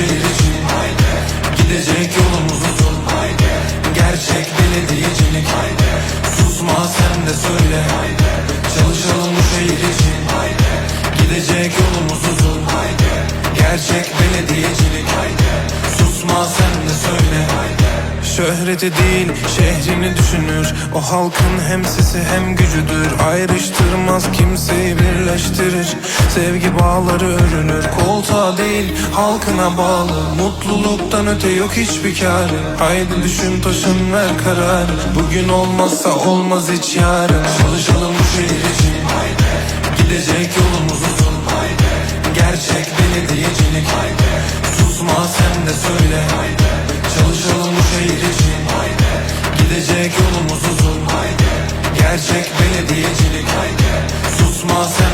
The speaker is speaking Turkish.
şehir için Haydi Gidecek yolumuz uzun. Haydi Gerçek belediyecilik. Haydi Susma sen de söyle. Haydi Çalışalım bu şehir için. Haydi Gidecek yolumuz uzun. Haydi Gerçek belediyecilik. Haydi Susma sen de söyle. Haydi Şöhreti değil şehrini düşünür. O halkın hem sesi hem gücüdür. Ayrıştırmaz kimseyi birleştirir. Sevgi bağları örülür Koltuğa değil halkına bağlı. Mutluluktan öte yok hiçbir kârı. Haydi düşün taşın ver karar Bugün olmazsa olmaz hiç yarın. Çalışalım bu şehir için. Gidecek yolumuz uzun. Gerçek belediyecilik. Susma sen de söyle. Çalışalım yolumuz uzun. Gerçek belediyecilik. Susma sen.